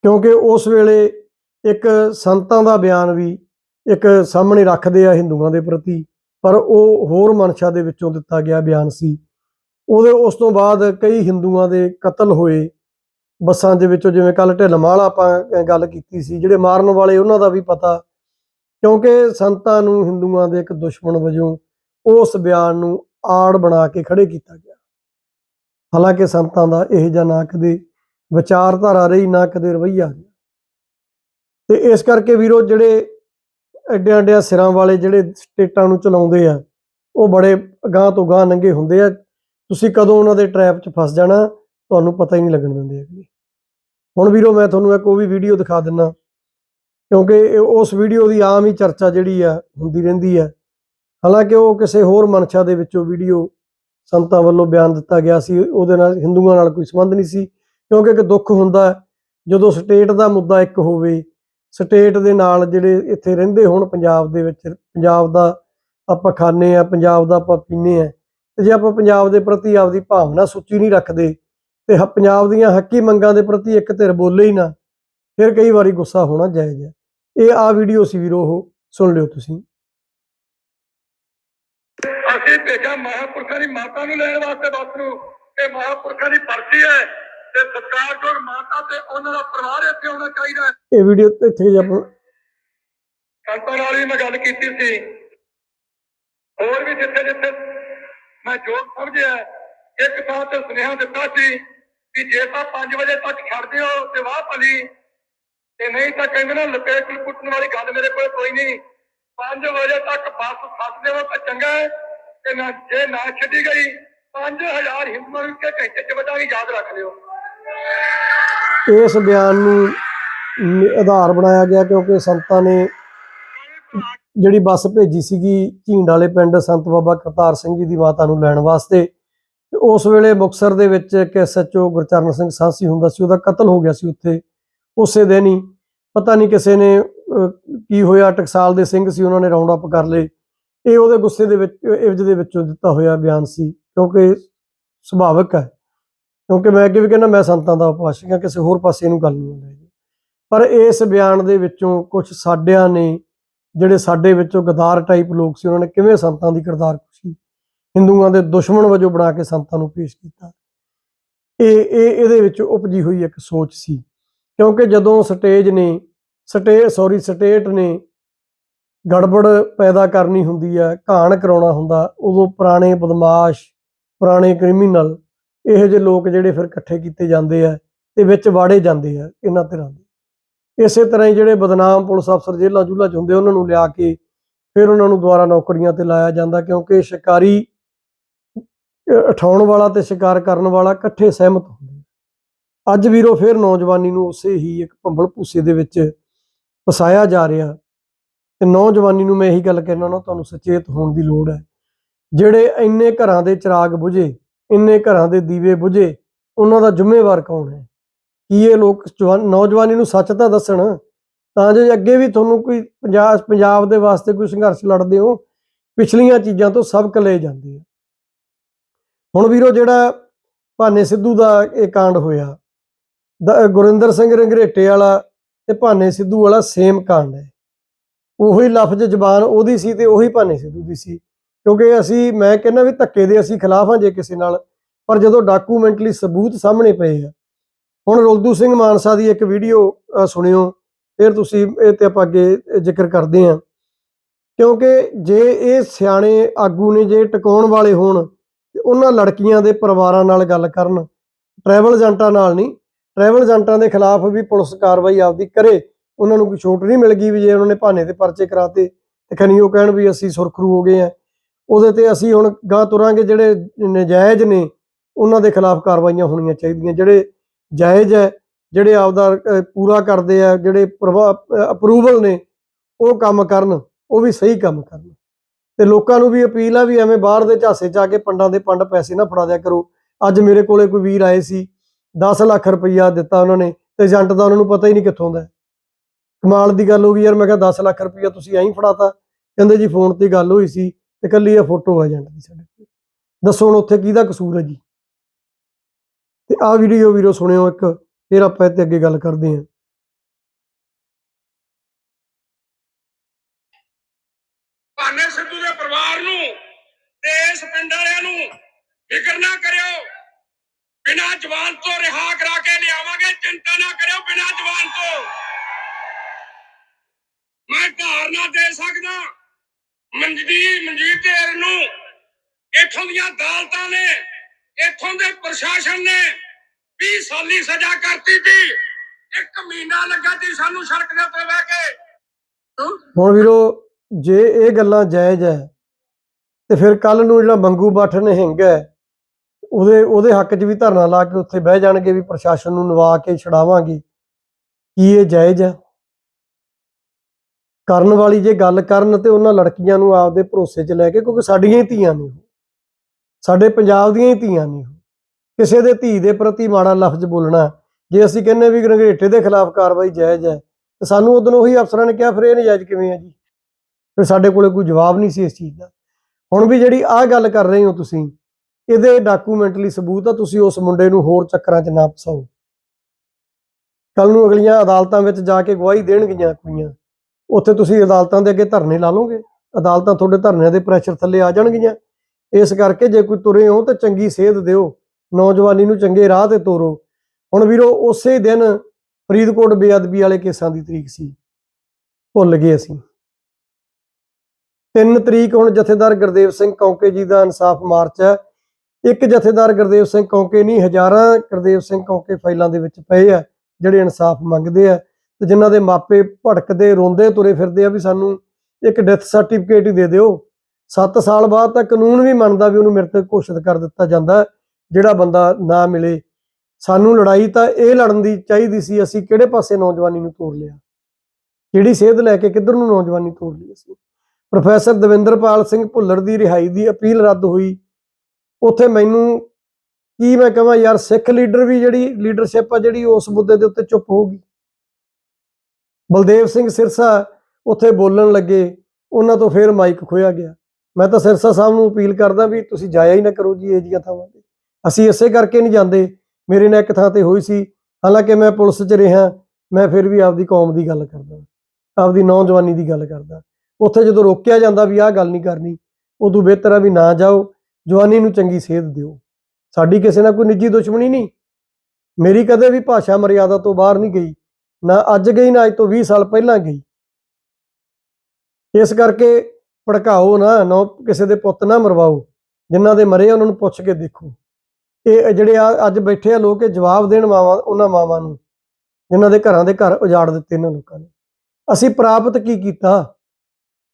ਕਿਉਂਕਿ ਉਸ ਵੇਲੇ ਇੱਕ ਸੰਤਾਂ ਦਾ ਬਿਆਨ ਵੀ ਇੱਕ ਸਾਹਮਣੇ ਰੱਖਦੇ ਆ ਹਿੰਦੂਆਂ ਦੇ ਪ੍ਰਤੀ, ਪਰ ਉਹ ਹੋਰ ਮਨਸ਼ਾ ਦੇ ਵਿੱਚੋਂ ਦਿੱਤਾ ਗਿਆ ਬਿਆਨ ਸੀ। ਉਹਦੇ, ਉਸ ਤੋਂ ਬਾਅਦ ਕਈ ਹਿੰਦੂਆਂ ਦੇ ਕਤਲ ਹੋਏ। ਬੱਸਾਂ ਦੇ ਵਿੱਚੋਂ ਜਿਵੇਂ ਕੱਲ ਢਿੱਲਮਾਲ ਆਪਾਂ ਗੱਲ ਕੀਤੀ ਸੀ, ਜਿਹੜੇ ਮਾਰਨ ਵਾਲੇ ਉਹਨਾਂ ਦਾ ਵੀ ਪਤਾ, ਕਿਉਂਕਿ ਸੰਤਾਂ ਨੂੰ ਹਿੰਦੂਆਂ ਦੇ ਇੱਕ ਦੁਸ਼ਮਣ ਵਜੋਂ ਉਸ ਬਿਆਨ ਨੂੰ ਆੜ ਬਣਾ ਕੇ ਖੜੇ ਕੀਤਾ ਗਿਆ। ਹਾਲਾਂਕਿ ਸੰਤਾਂ ਦਾ ਇਹ ਜਿਹਾ ਨਾ ਕਦੇ ਵਿਚਾਰਧਾਰਾ ਰਹੀ, ਨਾ ਕਦੇ ਰਵੱਈਆ ਰਿਹਾ। ਤੇ ਇਸ ਕਰਕੇ ਵੀਰੋ ਜਿਹੜੇ ਐਡਿਆਂ ਐਡਿਆਂ ਸਿਰਾਂ ਵਾਲੇ ਜਿਹੜੇ ਸਟੇਟਾਂ ਨੂੰ ਚਲਾਉਂਦੇ ਆ, ਉਹ ਬੜੇ ਗਾਂ ਤੋਂ ਗਾਂ ਨੰਗੇ ਹੁੰਦੇ ਆ। ਤੁਸੀਂ ਕਦੋਂ ਉਹਨਾਂ ਦੇ ਟ੍ਰੈਪ 'ਚ ਫਸ ਜਾਣਾ, ਤੁਹਾਨੂੰ ਪਤਾ ਹੀ ਨਹੀਂ ਲੱਗਣ ਦਿੰਦੇ ਅਗਲੇ ਹੁਣ ਵੀਰੋ ਮੈਂ ਤੁਹਾਨੂੰ ਇੱਕ ਉਹ ਵੀ ਵੀਡੀਓ ਦਿਖਾ ਦਿੰਨਾ, ਕਿਉਂਕਿ ਉਸ ਵੀਡੀਓ ਦੀ ਆਮ ਹੀ ਚਰਚਾ ਜਿਹੜੀ ਆ, ਹੁੰਦੀ ਰਹਿੰਦੀ ਆ। ਹਾਲਾਂਕਿ ਉਹ ਕਿਸੇ ਹੋਰ ਮਨਸ਼ਾ ਦੇ ਵਿੱਚੋਂ ਵੀਡੀਓ ਸੰਤਾਂ ਵੱਲੋਂ ਬਿਆਨ ਦਿੱਤਾ ਗਿਆ ਸੀ, ਉਹਦੇ ਨਾਲ ਹਿੰਦੂਆਂ ਨਾਲ ਕੋਈ ਸੰਬੰਧ ਨਹੀਂ ਸੀ, ਕਿਉਂਕਿ ਇੱਕ ਦੁੱਖ ਹੁੰਦਾ, ਜਦੋਂ ਸਟੇਟ ਦਾ ਮੁੱਦਾ ਇੱਕ ਹੋਵੇ ਸਟੇਟ ਦੇ ਨਾਲ ਜਿਹੜੇ ਇੱਥੇ ਰਹਿੰਦੇ ਹੋਣ ਪੰਜਾਬ ਦੇ ਵਿੱਚ, ਪੰਜਾਬ ਦਾ ਆਪਾਂ ਖਾਂਦੇ ਆ ਪੰਜਾਬ ਦਾ ਆਪਾਂ ਪੀਂਦੇ ਆ ਤੇ ਜੇ ਆਪਾਂ ਪੰਜਾਬ ਦੇ ਪ੍ਰਤੀ ਆਪਦੀ ਭਾਵਨਾ ਸੁੱਚੀ ਨਹੀਂ ਰੱਖਦੇ, ਤੇ ਪੰਜਾਬ ਦੀਆਂ ਹੱਕੀ ਮੰਗਾਂ ਦੇ ਪ੍ਰਤੀ ਇੱਕ ਧਿਰ ਬੋਲੇ ਹੀ ਨਾ, ਫਿਰ ਕਈ ਵਾਰੀ ਗੁੱਸਾ ਹੋਣਾ ਜਾਇਜ਼ ਹੈ। ਇਹ ਆ ਵੀਡੀਓ ਸੀ ਵੀਰੋ, ਉਹ ਸੁਣ ਲਿਓ ਤੁਸੀਂ। ਅਸੀਂ ਭੇਜਾ ਮਹਾਪੁਰਖਾਂ ਦੀ ਮਾਤਾ ਨੂੰ ਲੈਣ ਵਾਸਤੇ ਬੱਸ ਨੂੰ। ਇਹ ਮਹਾਪੁਰਖਾਂ ਦੀ ਪਰਚੀ ਹੈ। ਤੇ ਸਤਿਕਾਰਯੋਗ ਮਾਤਾ ਤੇ ਉਹਨਾਂ ਦਾ ਪਰਿਵਾਰ ਇੱਥੇ ਹੋਣਾ ਚਾਹੀਦਾ ਹੈ। ਇਹ ਵੀਡੀਓ ਇੱਥੇ ਜੇ ਆਪਾਂ ਨਾਲ ਵੀ ਮੈਂ ਗੱਲ ਕੀਤੀ ਸੀ। ਹੋਰ ਵੀ ਜਿੱਥੇ ਜਿੱਥੇ ਮੈਂ ਜੋ ਸਮਝਿਆ ਇੱਕ ਥਾਂ ਤੇ ਸੁਨੇਹਾ ਦਿੱਤਾ ਸੀ ਕਿ ਜੇ ਤਾਂ 5 ਵਜੇ ਤੱਕ ਛੱਡ ਦਿਓ ਤੇ ਵਾਹ ਭਲੀ ਤੇ ਨਹੀਂ ਤਾਂ ਕਹਿੰਦੇ ਨੇ ਲਪੇਟ ਕੁੱਟਣ ਵਾਲੀ ਗੱਲ ਮੇਰੇ ਕੋਲ ਕੋਈ ਨਹੀਂ। 5 ਵਜੇ ਤੱਕ ਬੱਸ ਫਸ ਦੇਵੋ ਤਾਂ ਚੰਗਾ ਹੈ ਤੇ ਨਾ ਜੇ ਨਾ ਛੱਡੀ ਗਈ 5000 ਹਿੰਦੂਆਂ ਨੂੰ ਕਿ ਘੰਟੇ ਚ ਵਧਾਂਗੇ ਯਾਦ ਰੱਖ ਲਿਓ। ਇਸ ਬਿਆਨ ਨੂੰ ਆਧਾਰ ਬਣਾਇਆ ਗਿਆ ਕਿਉਂਕਿ ਸੰਤਾਂ ਨੇ ਜਿਹੜੀ ਬੱਸ ਭੇਜੀ ਸੀਗੀ ਝੀਂਡ ਵਾਲੇ ਪਿੰਡ ਸੰਤ ਬਾਬਾ ਕਰਤਾਰ ਸਿੰਘ ਜੀ ਦੀ ਮਾਤਾ ਨੂੰ ਲੈਣ ਵਾਸਤੇ ਉਸ ਵੇਲੇ ਮੁਕਸਰ ਦੇ ਵਿੱਚ ਇੱਕ ਐਸਐਚਓ ਗੁਰਚਰਨ ਸਿੰਘ ਸਾਂਸੀ ਹੁੰਦਾ ਸੀ, ਉਹਦਾ ਕਤਲ ਹੋ ਗਿਆ ਸੀ ਉੱਥੇ, ਉਸੇ ਦਿਨ ਹੀ। ਪਤਾ ਨਹੀਂ ਕਿਸੇ ਨੇ ਕੀ ਹੋਇਆ, ਟਕਸਾਲ ਦੇ ਸਿੰਘ ਸੀ, ਉਹਨਾਂ ਨੇ ਰਾਉਂਡ ਅਪ ਕਰ ਲਏ। ਇਹ ਉਹਦੇ ਗੁੱਸੇ ਦੇ ਵਿੱਚ ਇਵਜ ਦੇ ਵਿੱਚੋਂ ਦਿੱਤਾ ਹੋਇਆ ਬਿਆਨ ਸੀ, ਕਿਉਂਕਿ ਸੁਭਾਵਿਕ ਹੈ। ਕਿਉਂਕਿ ਮੈਂ ਅੱਗੇ ਵੀ ਕਹਿੰਦਾ, ਮੈਂ ਸੰਤਾਂ ਦਾ ਉਪਾਸ਼ਕ ਹਾਂ ਕਿਸੇ ਹੋਰ ਪਾਸੇ ਨੂੰ ਗੱਲ ਨਹੀਂ ਲੈ ਜਾਓ ਪਰ ਇਸ ਬਿਆਨ ਦੇ ਵਿੱਚੋਂ ਕੁਝ ਸਾਡਿਆਂ ਨੇ, ਜਿਹੜੇ ਸਾਡੇ ਵਿੱਚੋਂ ਗਦਾਰ ਟਾਈਪ ਲੋਕ ਸੀ, ਉਹਨਾਂ ਨੇ ਕਿਵੇਂ ਸੰਤਾਂ ਦੀ ਕਿਰਦਾਰ ਕੁਸ਼ੀ ਹਿੰਦੂਆਂ ਦੇ ਦੁਸ਼ਮਣ ਵਜੋਂ ਬਣਾ ਕੇ ਸੰਤਾਂ ਨੂੰ ਪੇਸ਼ ਕੀਤਾ? ਇਹ ਇਹ, ਇਹਦੇ ਵਿੱਚ ਉਪਜੀ ਹੋਈ ਇੱਕ ਸੋਚ ਸੀ। ਕਿਉਂਕਿ ਜਦੋਂ ਸਟੇਜ ਨੇ, ਸਟੇ ਸੌਰੀ ਸਟੇਟ ਨੇ ਗੜਬੜ ਪੈਦਾ ਕਰਨੀ ਹੁੰਦੀ ਹੈ ਘਾਣ ਕਰਾਉਣਾ ਹੁੰਦਾ, ਉਦੋਂ ਪੁਰਾਣੇ ਬਦਮਾਸ਼, ਪੁਰਾਣੇ ਕ੍ਰਿਮੀਨਲ ਇਹੋ ਜਿਹੇ ਲੋਕ ਜਿਹੜੇ ਫਿਰ ਇਕੱਠੇ ਕੀਤੇ ਜਾਂਦੇ ਆ ਤੇ ਵਿੱਚ ਵਾੜੇ ਜਾਂਦੇ ਆ ਇਹਨਾਂ ਤਰ੍ਹਾਂ ਦੇ। ਇਸੇ ਤਰ੍ਹਾਂ ਹੀ ਜਿਹੜੇ ਬਦਨਾਮ ਪੁਲਿਸ ਅਫਸਰ ਜੇਲ੍ਹਾਂ ਜੁਲ੍ਹਾਂ 'ਚ ਹੁੰਦੇ ਉਹਨਾਂ ਨੂੰ ਲਿਆ ਕੇ ਫਿਰ ਉਹਨਾਂ ਨੂੰ ਦੁਬਾਰਾ ਨੌਕਰੀਆਂ ਤੇ ਲਾਇਆ ਜਾਂਦਾ ਕਿਉਂਕਿ ਸ਼ਿਕਾਰੀ ਉਠਾਉਣ ਵਾਲਾ ਤੇ ਸ਼ਿਕਾਰ ਕਰਨ ਵਾਲਾ ਇਕੱਠੇ ਸਹਿਮਤ ਹੁੰਦੇ ਅੱਜ ਵੀਰੋ ਫਿਰ ਨੌਜਵਾਨੀ ਨੂੰ ਉਸੇ ਹੀ ਇੱਕ ਭੰਬਲ ਭੂਸੇ ਦੇ ਵਿੱਚ ਫਸਾਇਆ ਜਾ ਰਿਹਾ। ਤੇ ਨੌਜਵਾਨੀ ਨੂੰ ਮੈਂ ਇਹੀ ਗੱਲ ਕਹਿਣਾ ਨਾ, ਤੁਹਾਨੂੰ ਸੁਚੇਤ ਹੋਣ ਦੀ ਲੋੜ ਹੈ। ਜਿਹੜੇ ਇੰਨੇ ਘਰਾਂ ਦੇ ਚਿਰਾਗ ਬੁਝੇ ਇੰਨੇ ਘਰਾਂ ਦੇ ਦੀਵੇ ਬੁਝੇ, ਉਹਨਾਂ ਦਾ ਜ਼ਿੰਮੇਵਾਰ ਕੌਣ ਹੈ? ਕੀ ਇਹ ਲੋਕ ਜਵਾਨ- ਨੌਜਵਾਨੀ ਨੂੰ ਸੱਚ ਤਾਂ ਦੱਸਣ? ਤਾਂ ਜੇ ਅੱਗੇ ਵੀ ਤੁਹਾਨੂੰ ਕੋਈ ਪੰਜਾਬ ਪੰਜਾਬ ਦੇ ਵਾਸਤੇ ਕੋਈ ਸੰਘਰਸ਼ ਲੜਦੇ ਹੋ, ਪਿਛਲੀਆਂ ਚੀਜ਼ਾਂ ਤੋਂ ਸਬਕ ਲਏ ਜਾਂਦੇ ਆ। ਹੁਣ ਵੀਰੋ ਜਿਹੜਾ ਭਾਨੇ ਸਿੱਧੂ ਦਾ ਇਹ ਕਾਂਡ ਹੋਇਆ ਗੁਰਿੰਦਰ ਸਿੰਘ ਰੰਗਰੇਟੇ ਵਾਲਾ ਤੇ ਭਾਨੇ ਸਿੱਧੂ ਵਾਲਾ ਸੇਮ ਕਾਂਡ ਹੈ। ਉਹੀ ਲਫ਼ਜ਼ ਜ਼ਬਾਨ ਉਹਦੀ ਸੀ ਤੇ ਉਹੀ ਭਾਨੇ ਸਿੱਧੂ ਦੀ ਸੀ। ਕਿਉਂਕਿ ਅਸੀਂ, ਮੈਂ ਕਹਿੰਦਾ ਵੀ ਧੱਕੇ ਦੇ ਅਸੀਂ ਖਿਲਾਫ ਹਾਂ ਜੇ ਕਿਸੇ ਨਾਲ, ਪਰ ਜਦੋਂ ਡਾਕੂਮੈਂਟਲੀ ਸਬੂਤ ਸਾਹਮਣੇ ਪਏ ਆ, ਹੁਣ ਰੁਲਦੂ ਸਿੰਘ ਮਾਨਸਾ ਦੀ ਇੱਕ ਵੀਡੀਓ ਸੁਣਿਓ, ਫਿਰ ਤੁਸੀਂ ਇਹ ਤੇ ਆਪਾਂ ਅੱਗੇ ਜ਼ਿਕਰ ਕਰਦੇ ਹਾਂ। ਕਿਉਂਕਿ ਜੇ ਇਹ ਸਿਆਣੇ ਆਗੂ ਨੇ ਜੇ ਟਿਕਾਉਣ ਵਾਲੇ ਹੋਣ ਉਹਨਾਂ ਲੜਕੀਆਂ ਦੇ ਪਰਿਵਾਰਾਂ ਨਾਲ ਗੱਲ ਕਰਨ ਟਰੈਵਲ ਏਜੰਟਾਂ ਨਾਲ ਨਹੀਂ ਟਰੈਵਲ ਏਜੰਟਾਂ ਦੇ ਖਿਲਾਫ ਵੀ ਪੁਲਿਸ ਕਾਰਵਾਈ ਆਪਦੀ ਕਰੇ, ਉਹਨਾਂ ਨੂੰ ਕੋਈ ਛੋਟ ਨਹੀਂ ਮਿਲ ਗਈ ਵੀ ਜੇ ਉਹਨਾਂ ਨੇ ਭਾਨੇ ਤੇ ਪਰਚੇ ਕਰਾਤੇ, ਤੇ ਖਨੀ ਉਹ ਕਹਿਣ ਵੀ ਅਸੀਂ ਸੁਰਖਰੂ ਹੋ ਗਏ ਆ ਉਹਦੇ ਤੇ ਅਸੀਂ ਹੁਣ ਗਾਂ ਤੁਰਾਂਗੇ, ਜਿਹੜੇ ਨਜਾਇਜ਼ ਨੇ, ਉਹਨਾਂ ਦੇ ਖਿਲਾਫ ਕਾਰਵਾਈਆਂ ਹੋਣੀਆਂ ਚਾਹੀਦੀਆਂ। ਜਿਹੜੇ ਜਾਇਜ਼ ਹੈ, ਜਿਹੜੇ ਆਪਦਾ ਪੂਰਾ ਕਰਦੇ ਆ, ਜਿਹੜੇ ਅਪਰੂਵਲ ਨੇ, ਉਹ ਕੰਮ ਕਰਨ, ਉਹ ਵੀ ਸਹੀ ਕੰਮ ਕਰਨ। ਤੇ ਲੋਕਾਂ ਨੂੰ ਵੀ ਅਪੀਲ ਆ ਵੀ ਐਵੇਂ ਬਾਹਰ ਦੇ ਝਾਸੇ ਚ ਆ ਕੇ ਪੰਡਾਂ ਦੇ ਪੰਡ ਪੈਸੇ ਨਾ ਫੜਾ ਦਿਆ ਕਰੋ। ਅੱਜ ਮੇਰੇ ਕੋਲੇ ਕੋਈ ਵੀਰ ਆਏ ਸੀ 10 ਲੱਖ ਰੁਪਈਆ ਦਿੱਤਾ ਉਹਨਾਂ ਨੇ, ਤੇ ਏਜੰਟ ਦਾ ਉਹਨਾਂ ਨੂੰ ਪਤਾ ਹੀ ਨਹੀਂ ਕਿੱਥੋਂ ਦਾ। ਕਮਾਲ ਦੀ ਗੱਲ ਹੋ ਗਈ ਯਾਰ, ਮੈਂ ਕਿਹਾ 10 ਲੱਖ ਰੁਪਈਆ ਤੁਸੀਂ ਐਂ ਫੜਾਤਾ। ਕਹਿੰਦੇ ਜੀ, ਫੋਨ ਤੇ ਗੱਲ ਹੋਈ ਸੀ। ਤੇ ਕੱਲੀ ਇਹ ਫੋਟੋ ਹੈ ਏਜੰਟ ਦੀ ਸਾਡੇ ਕੋਲ। ਦੱਸੋ ਹੁਣ ਉੱਥੇ ਕਿਹਦਾ ਕਸੂਰ ਹੈ ਜੀ? ਤੇ ਆਹ ਵੀਡੀਓ ਵੀਰੋ ਸੁਣਿਓ ਇੱਕ, ਫਿਰ ਆਪਾਂ ਇੱਥੇ ਅੱਗੇ ਗੱਲ ਕਰਦੇ ਹਾਂ। ਭਾਨੇ ਸਿੱਧੂ ਦੇ ਪਰਿਵਾਰ ਨੂੰ ਤੇ ਇਸ ਪਿੰਡ ਵਾਲਿਆਂ ਨੂੰ ਫਿਕਰ ਨਾ ਕਰਿਓ। ਬਿਨਾਂ ਜਵਾਨ ਤੋਂ ਰਿਹਾ ਕਰਾ ਕੇ ਲਿਆਵਾਂਗੇ, ਚਿੰਤਾ ਨਾ ਕਰਿਓ ਬਿਨਾਂ ਜਵਾਨ ਤੋਂ। ਮੈਂ ਧਾਰਨਾ ਦੇ ਸਕਦਾ। ਮਨਜੀਤ ਮਨਜੀਤ ਢੇਰ ਨੂੰ ਇੱਥੋਂ ਦੀਆਂ ਅਦਾਲਤਾਂ ਨੇ ਇੱਥੋਂ ਦੇ ਪ੍ਰਸ਼ਾਸਨ ਨੇ 20 ਸਾਲੀ ਸਜ਼ਾ ਕਰਤੀ ਸੀ। ਇੱਕ ਮਹੀਨਾ ਲੱਗਾ ਸੀ ਸਾਨੂੰ ਸੜਕ ਦੇ ਉੱਤੇ ਬਹਿ ਕੇ। ਹੁਣ ਵੀਰੋ ਜੇ ਇਹ ਗੱਲਾਂ ਜਾਇਜ਼ ਹੈ ਤੇ ਫਿਰ ਕੱਲ ਨੂੰ ਜਿਹੜਾ ਮੰਗੂ ਬੱਠ ਨਿਹੰਗ ਹੈ ਉਹਦੇ ਉਹਦੇ ਹੱਕ 'ਚ ਵੀ ਧਰਨਾ ਲਾ ਕੇ ਉੱਥੇ ਬਹਿ ਜਾਣਗੇ ਵੀ ਪ੍ਰਸ਼ਾਸਨ ਨੂੰ ਨਵਾ ਕੇ ਛਡਾਵਾਂਗੇ। ਕੀ ਇਹ ਜਾਇਜ਼ ਹੈ? ਕਰਨ ਵਾਲੀ ਜੇ ਗੱਲ ਕਰਨ ਤੇ ਉਹਨਾਂ ਲੜਕੀਆਂ ਨੂੰ ਆਪਦੇ ਭਰੋਸੇ 'ਚ ਲੈ ਕੇ, ਕਿਉਂਕਿ ਸਾਡੀਆਂ ਹੀ ਧੀਆਂ ਨੇ ਉਹ। ਸਾਡੇ ਪੰਜਾਬ ਦੀਆਂ ਹੀ ਧੀਆਂ ਨੇ ਉਹ। ਕਿਸੇ ਦੇ ਧੀ ਦੇ ਪ੍ਰਤੀ ਮਾੜਾ ਲਫ਼ਜ਼ ਬੋਲਣਾ, ਜੇ ਅਸੀਂ ਕਹਿੰਨੇ ਵੀ ਰੰਗਰੇਟੇ ਦੇ ਖਿਲਾਫ ਕਾਰਵਾਈ ਜਾਇਜ਼ ਹੈ, ਤੇ ਸਾਨੂੰ ਉਦੋਂ ਉਹੀ ਅਫਸਰਾਂ ਨੇ ਕਿਹਾ, ਫਿਰ ਇਹ ਨਜਾਇਜ਼ ਕਿਵੇਂ ਹੈ ਜੀ? ਫਿਰ ਸਾਡੇ ਕੋਲੇ ਕੋਈ ਜਵਾਬ ਨਹੀਂ ਸੀ ਇਸ ਚੀਜ਼ ਦਾ। ਹੁਣ ਵੀ ਜਿਹੜੀ ਆਹ ਗੱਲ ਕਰ ਰਹੇ ਹੋ ਤੁਸੀਂ, ਇਹਦੇ ਡਾਕੂਮੈਂਟਲੀ ਸਬੂਤ ਆ, ਤੁਸੀਂ ਉਸ ਮੁੰਡੇ ਨੂੰ ਹੋਰ ਚੱਕਰਾਂ 'ਚ ਨਾ ਫਸਾਓ। ਕੱਲ ਨੂੰ ਅਗਲੀਆਂ ਅਦਾਲਤਾਂ ਵਿੱਚ ਜਾ ਕੇ ਗਵਾਹੀ ਦੇਣਗੀਆਂ ਕੁੜੀਆਂ। ਉੱਥੇ ਤੁਸੀਂ ਅਦਾਲਤਾਂ ਦੇ ਅੱਗੇ ਧਰਨੇ ਲਾ ਲਓਗੇ। ਅਦਾਲਤਾਂ ਤੁਹਾਡੇ ਧਰਨਿਆਂ ਦੇ ਪ੍ਰੈਸ਼ਰ ਥੱਲੇ ਆ ਜਾਣਗੀਆਂ। ਇਸ ਕਰਕੇ ਜੇ ਕੋਈ ਤੁਰੇ ਹੋ ਤਾਂ ਚੰਗੀ ਸੇਧ ਦਿਓ। ਨੌਜਵਾਨੀ ਨੂੰ ਚੰਗੇ ਰਾਹ ਤੇ ਤੋਰੋ। ਹੁਣ ਵੀਰੋ, ਉਸੇ ਦਿਨ ਫਰੀਦਕੋਟ ਬੇਅਦਬੀ ਵਾਲੇ ਕੇਸਾਂ ਦੀ ਤਰੀਕ ਸੀ। ਭੁੱਲ ਗਏ ਅਸੀਂ। 3 ਤਰੀਕ ਹੁਣ ਜਥੇਦਾਰ ਗੁਰਦੇਵ ਸਿੰਘ ਕੌਂਕੇ ਜੀ ਦਾ ਇਨਸਾਫ ਮਾਰਚ ਹੈ। ਇੱਕ ਜਥੇਦਾਰ ਗੁਰਦੇਵ ਸਿੰਘ ਕੌਂਕੇ ਨਹੀਂ, ਹਜ਼ਾਰਾਂ ਗੁਰਦੇਵ ਸਿੰਘ ਕੌਂਕੇ ਫਾਈਲਾਂ ਦੇ ਵਿੱਚ ਪਏ ਆ, ਜਿਹੜੇ ਇਨਸਾਫ ਮੰਗਦੇ ਆ। ਤੇ ਜਿਨ੍ਹਾਂ ਦੇ ਮਾਪੇ ਭੜਕਦੇ, ਰੋਂਦੇ, ਤੁਰੇ ਫਿਰਦੇ ਆ ਵੀ ਸਾਨੂੰ ਇੱਕ ਡੈਥ ਸਰਟੀਫਿਕੇਟ ਹੀ ਦੇ ਦਿਓ। 7 ਸਾਲ ਬਾਅਦ ਤਾਂ ਕਾਨੂੰਨ ਵੀ ਮੰਨਦਾ ਵੀ ਉਹਨੂੰ ਮ੍ਰਿਤਕ ਘੋਸ਼ਿਤ ਕਰ ਦਿੱਤਾ ਜਾਂਦਾ, ਜਿਹੜਾ ਬੰਦਾ ਨਾ ਮਿਲੇ। ਸਾਨੂੰ ਲੜਾਈ ਤਾਂ ਇਹ ਲੜਨ ਦੀ ਚਾਹੀਦੀ ਸੀ, ਅਸੀਂ ਕਿਹੜੇ ਪਾਸੇ ਨੌਜਵਾਨੀ ਨੂੰ ਤੋਰ ਲਿਆ? ਕਿਹੜੀ ਸੇਧ ਲੈ ਕੇ ਕਿੱਧਰ ਨੂੰ ਨੌਜਵਾਨੀ ਤੋਰ ਲਈ ਅਸੀਂ? ਪ੍ਰੋਫੈਸਰ ਦਵਿੰਦਰਪਾਲ ਸਿੰਘ ਭੁੱਲਰ ਦੀ ਰਿਹਾਈ ਦੀ ਅਪੀਲ ਰੱਦ ਹੋਈ। ਉੱਥੇ ਮੈਨੂੰ ਕੀ ਮੈਂ ਕਹਾਂ, ਯਾਰ ਸਿੱਖ ਲੀਡਰ ਵੀ ਜਿਹੜੀ ਲੀਡਰਸ਼ਿਪ ਆ ਜਿਹੜੀ ਉਸ ਮੁੱਦੇ ਦੇ ਉੱਤੇ ਚੁੱਪ ਹੋ ਗਈ। ਬਲਦੇਵ ਸਿੰਘ ਸਿਰਸਾ ਉੱਥੇ ਬੋਲਣ ਲੱਗੇ, ਉਹਨਾਂ ਤੋਂ ਫਿਰ ਮਾਈਕ ਖੋਇਆ ਗਿਆ। ਮੈਂ ਤਾਂ ਸਿਰਸਾ ਸਾਹਿਬ ਨੂੰ ਅਪੀਲ ਕਰਦਾ ਵੀ ਤੁਸੀਂ ਜਾਇਆ ਹੀ ਨਾ ਕਰੋ ਜੀ ਇਹ ਜੀਆਂ ਥਾਵਾਂ ਤੇ। ਅਸੀਂ ਇਸੇ ਕਰਕੇ ਨਹੀਂ ਜਾਂਦੇ। ਮੇਰੇ ਨਾਲ ਇੱਕ ਥਾਂ ਤੇ ਹੋਈ ਸੀ। ਹਾਲਾਂਕਿ ਮੈਂ ਪੁਲਿਸ 'ਚ ਰਿਹਾ, ਮੈਂ ਫਿਰ ਵੀ ਆਪਦੀ ਕੌਮ ਦੀ ਗੱਲ ਕਰਦਾ, ਆਪਦੀ ਨੌਜਵਾਨੀ ਦੀ ਗੱਲ ਕਰਦਾ। ਉੱਥੇ ਜਦੋਂ ਰੋਕਿਆ ਜਾਂਦਾ ਵੀ ਆਹ ਗੱਲ ਨਹੀਂ ਕਰਨੀ, ਉਦੋਂ ਬਿਹਤਰ ਆ ਵੀ ਨਾ ਜਾਓ, ਜਵਾਨੀ ਨੂੰ ਚੰਗੀ ਸੇਧ ਦਿਓ। ਸਾਡੀ ਕਿਸੇ ਨਾਲ ਕੋਈ ਨਿੱਜੀ ਦੁਸ਼ਮਣੀ ਨਹੀਂ। ਮੇਰੀ ਕਦੇ ਵੀ ਭਾਸ਼ਾ ਮਰਿਆਦਾ ਤੋਂ ਬਾਹਰ ਨਹੀਂ ਗਈ। ਨਾ ਅੱਜ ਗਈ ਨਾ ਅੱਜ ਤੋਂ 20 ਸਾਲ ਪਹਿਲਾਂ ਗਈ। ਇਸ ਕਰਕੇ ਭੜਕਾਓ ਨਾ ਨਾ ਕਿਸੇ ਦੇ ਪੁੱਤ ਨਾ ਮਰਵਾਓ ਜਿਨ੍ਹਾਂ ਦੇ ਮਰੇ ਆ, ਉਹਨਾਂ ਨੂੰ ਪੁੱਛ ਕੇ ਦੇਖੋ। ਇਹ ਜਿਹੜੇ ਆ ਅੱਜ ਬੈਠੇ ਆ ਲੋਕ ਇਹ ਜਵਾਬ ਦੇਣ ਮਾਵਾਂ ਉਹਨਾਂ ਮਾਵਾਂ ਨੂੰ ਜਿਨ੍ਹਾਂ ਦੇ ਘਰਾਂ ਦੇ ਘਰ ਉਜਾੜ ਦਿੱਤੇ ਇਹਨਾਂ ਲੋਕਾਂ ਨੇ। ਅਸੀਂ ਪ੍ਰਾਪਤ ਕੀ ਕੀਤਾ?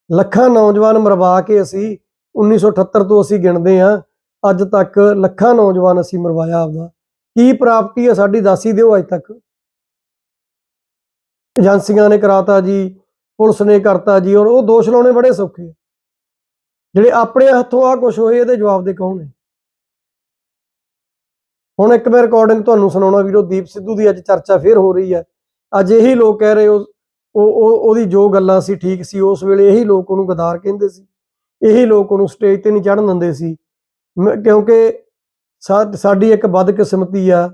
ਲੱਖਾਂ ਨੌਜਵਾਨ ਮਰਵਾ ਕੇ ਅਸੀਂ 1978 ਤੋਂ ਅਸੀਂ ਗਿਣਦੇ ਆ ਅੱਜ ਤੱਕ ਲੱਖਾਂ ਨੌਜਵਾਨ ਅਸੀਂ ਮਰਵਾਇਆ ਆਪਦਾ। ਕੀ ਪ੍ਰਾਪਤੀ ਆ ਸਾਡੀ? ਦਾਸੀ ਦਿਓ ਅੱਜ ਤੱਕ। ਏਜੰਸੀਆਂ ਨੇ ਕਰਾਤਾ ਜੀ, ਪੁਲਿਸ ਨੇ ਕਰਤਾ ਜੀ, ਔਰ ਉਹ ਦੋਸ਼ ਲਾਉਣੇ ਬੜੇ ਸੌਖੇ ਆ। ਜਿਹੜੇ ਆਪਣੇ ਹੱਥੋਂ ਆ ਕੁਝ ਹੋਏ, ਇਹਦੇ ਜਵਾਬ ਦੇ ਕੌਣ ਨੇ? ਹੁਣ ਇੱਕ ਮੈਂ ਰਿਕਾਰਡਿੰਗ ਤੁਹਾਨੂੰ ਸੁਣਾਉਣਾ ਵੀਰੋ, ਦੀਪ ਸਿੱਧੂ ਦੀ ਅੱਜ ਚਰਚਾ ਫੇਰ ਹੋ ਰਹੀ ਹੈ। ਅੱਜ ਇਹੀ ਲੋਕ ਕਹਿ ਰਹੇ ਉਹ ਉਹ ਉਹਦੀ ਜੋ ਗੱਲਾਂ ਸੀ ਠੀਕ ਸੀ, ਉਸ ਵੇਲੇ ਇਹੀ ਲੋਕ ਉਹਨੂੰ ਗਦਾਰ ਕਹਿੰਦੇ ਸੀ। ਇਹੀ ਲੋਕ ਉਹਨੂੰ ਸਟੇਜ ਤੇ ਨਹੀਂ ਚੜ੍ਹਨ ਦਿੰਦੇ ਸੀ। ਮ- ਕਿਉਂਕਿ ਸਾ- ਸਾਡੀ ਇੱਕ ਬਦਕਿਸਮਤੀ ਆ,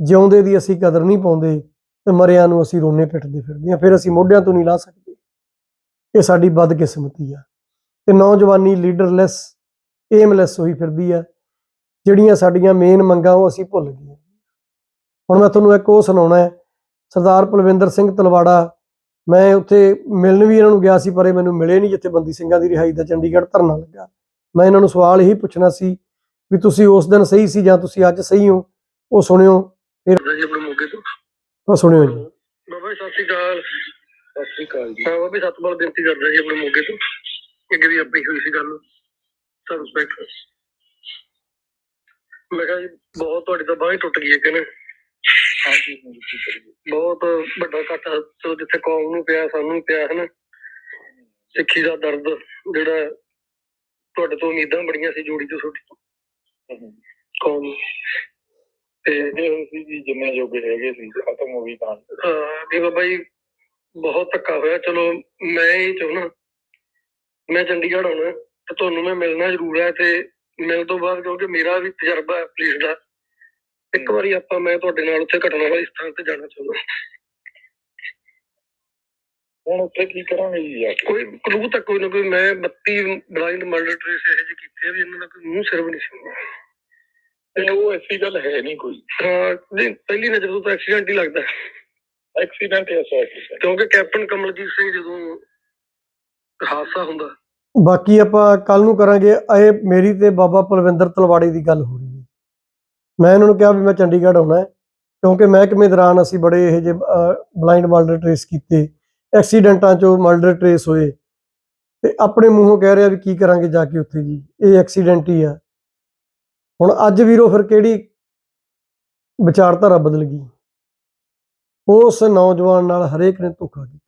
ਜਿਉਂਦੇ ਦੀ ਅਸੀਂ ਕਦਰ ਨਹੀਂ ਪਾਉਂਦੇ। ਤੇ ਮਰਿਆਂ ਨੂੰ ਅਸੀਂ ਰੋਨੇ ਪਿੱਟਦੇ ਫਿਰਦੇ ਆ ਫਿਰ ਅਸੀਂ ਮੋਢਿਆਂ ਤੋਂ ਨਹੀਂ ਲਾ ਸਕਦੇ। ਇਹ ਸਾਡੀ ਬਦਕਿਸਮਤੀ ਆ। ਤੇ ਨੌਜਵਾਨੀ ਲੀਡਰਲੈਸ, ਏਮਲੈਸ ਹੋਈ ਫਿਰਦੀ ਆ। ਜਿਹੜੀਆਂ ਸਾਡੀਆਂ ਮੇਨ ਮੰਗਾਂ ਉਹ ਅਸੀਂ ਭੁੱਲ ਗਏ ਹੁਣ ਮੈਂ ਤੁਹਾਨੂੰ ਇੱਕ ਉਹ ਸੁਣਾਉਣਾ ਹੈ। ਸਰਦਾਰ ਪਲਵਿੰਦਰ ਸਿੰਘ ਤਲਵਾੜਾ, ਮੈਂ ਉੱਥੇ ਮਿਲਣ ਵੀ ਇਹਨਾਂ ਨੂੰ ਗਿਆ ਸੀ, ਪਰ ਇਹ ਮੈਨੂੰ ਮਿਲੇ ਨਹੀਂ ਜਿੱਥੇ ਬੰਦੀ ਸਿੰਘਾਂ ਦੀ ਰਿਹਾਈ ਦਾ ਚੰਡੀਗੜ੍ਹ ਧਰਨਾ ਲੱਗਾ। ਮੈਂ ਇਹਨਾਂ ਨੂੰ ਸਵਾਲ ਇਹੀ ਪੁੱਛਣਾ ਸੀ ਵੀ ਤੁਸੀਂ ਉਸ ਦਿਨ ਸਹੀ ਸੀ ਜਾਂ ਤੁਸੀਂ ਅੱਜ ਸਹੀ ਹੋ? ਉਹ ਸੁਣਿਓ, ਫਿਰ ਉਹ ਸੁਣਿਓ ਜੀ। ਬਾਬਾ ਜੀ ਸਤਿ ਸ਼੍ਰੀ ਅਕਾਲ। ਸਤਿ ਸ਼੍ਰੀ ਅਕਾਲ ਜੀ ਹਾਂ ਬਾਬਾ ਜੀ ਸਤਿ ਬੇਨਤੀ ਕਰਦਾ ਜੀ ਆਪਣੇ ਮੋਗੇ ਤੋਂ ਅੱਗੇ ਵੀ ਆਪਣੀ ਹੋਈ ਸੀ ਗੱਲ। ਸਰ ਰਿਸਪੈਕਟ ਮੈਂ ਕਿਹਾ ਜੀ ਬਹੁਤ ਤੁਹਾਡੀ ਤਾਂ ਬਾਂਹ ਟੁੱਟ ਗਈ ਹੈ ਕਿ ਨਾ। ਹਾਂਜੀ ਬਹੁਤ ਵੱਡਾ ਘਾਟਾ ਚਲੋ ਜਿੱਥੇ ਕੌਮ ਨੂੰ ਪਿਆ ਸਾਨੂੰ ਪਿਆ ਹੈ ਨਾ ਸਿੱਖੀ ਦਾ ਦਰਦ ਜਿਹੜਾ ਤੁਹਾਡੇ ਤੋਂ ਉਮੀਦਾਂ ਬੜੀਆਂ ਸੀ ਜੋੜੀ ਤੋਂ ਛੋਟੀ। ਕੌਮ ਤੇ ਸੀ ਜੀ ਜਿੰਨੇ ਜੋਗੇ ਹੈਗੇ ਸੀ ਖਤਮ ਹੋ ਗਈ ਤਾਂ। ਹਾਂ ਵੀ ਬਾਬਾ ਜੀ ਬਹੁਤ ਧੱਕਾ ਹੋਇਆ। ਚਲੋ ਮੈਂ ਹੀ ਚਾਹੁੰਦਾ ਮੈਂ ਚੰਡੀਗੜ੍ਹ ਆਉਣਾ ਤੇ ਤੁਹਾਨੂੰ ਮੈਂ ਮਿਲਣਾ ਜ਼ਰੂਰ ਹੈ ਤੇ ਮਿਲਣ ਤੋਂ ਬਾਅਦ ਕਿਉਂਕਿ ਮੇਰਾ ਵੀ ਤਜਰਬਾ ਹੈ ਪੁਲਿਸ ਦਾ। ਇੱਕ ਵਾਰੀ ਆਪਾਂ ਮੈਂ ਤੁਹਾਡੇ ਨਾਲ ਉੱਥੇ ਘਟਨਾ ਵਾਲੀ ਸਥਾਨ ਤੇ ਜਾਣਾ ਚਾਹੁੰਦਾ। ਹੁਣ ਉੱਥੇ ਕੀ ਕਰਾਂਗੇ ਜੀ ਕੇ? ਕੋਈ ਕਲੂ ਤੱਕ ਕੋਈ ਨਾ ਕੋਈ ਮੈਂ 32 ਬਲਾਈਂਡ ਮਰਡਰ ਟ੍ਰੇਸ ਇਹੋ ਜਿਹੇ ਕੀਤੇ ਆ ਵੀ ਇਹਨਾਂ ਦਾ ਕੋਈ ਮੂੰਹ ਸਿਰ ਵੀ ਨਹੀਂ ਸੀ। ਤੇ ਉਹ ਐਸੀ ਗੱਲ ਹੈ ਨਹੀਂ ਕੋਈ। ਹਾਂ ਨਹੀਂ ਪਹਿਲੀ ਨਜ਼ਰ ਤੋਂ ਤਾਂ ਐਕਸੀਡੈਂਟ ਹੀ ਲੱਗਦਾ। ਐਕਸੀਡੈਂਟ ਐਸਾ ਹੈ ਕਿਉਂਕਿ ਕੈਪਟਨ ਕਮਲਜੀਤ ਸਿੰਘ ਜਦੋਂ ਹਾਦਸਾ ਹੁੰਦਾ। ਬਾਕੀ ਆਪਾਂ ਕੱਲ ਨੂੰ ਕਰਾਂਗੇ ਇਹ ਮੇਰੀ ਤੇ ਬਾਬਾ ਪਲਵਿੰਦਰ ਤਲਵਾੜੇ ਦੀ ਗੱਲ ਹੋ ਰਹੀ ਹੈ। ਮੈਂ ਇਹਨਾਂ ਨੂੰ ਕਿਹਾ ਵੀ ਮੈਂ ਚੰਡੀਗੜ੍ਹ ਆਉਣਾ ਹੈ ਕਿਉਂਕਿ ਮਹਿਕਮੇ ਦੌਰਾਨ ਅਸੀਂ ਬੜੇ ਇਹ ਜਿਹੇ ਬਲਾਈਂਡ ਮਰਡਰ ਟ੍ਰੇਸ ਕੀਤੇ ਐਕਸੀਡੈਂਟਾਂ 'ਚੋਂ ਮਰਡਰ ਟ੍ਰੇਸ ਹੋਏ। ਤੇ ਆਪਣੇ ਮੂੰਹੋਂ ਕਹਿ ਰਿਹਾ ਵੀ ਕੀ ਕਰਾਂਗੇ ਜਾ ਕੇ ਉੱਥੇ ਜੀ ਇਹ ਐਕਸੀਡੈਂਟ ਹੀ ਆ। ਹੁਣ ਅੱਜ ਵੀਰੋ ਫਿਰ ਕਿਹੜੀ ਵਿਚਾਰਧਾਰਾ ਬਦਲ ਗਈ? ਉਸ ਨੌਜਵਾਨ ਨਾਲ ਹਰੇਕ ਨੇ ਧੋਖਾ ਕੀਤਾ।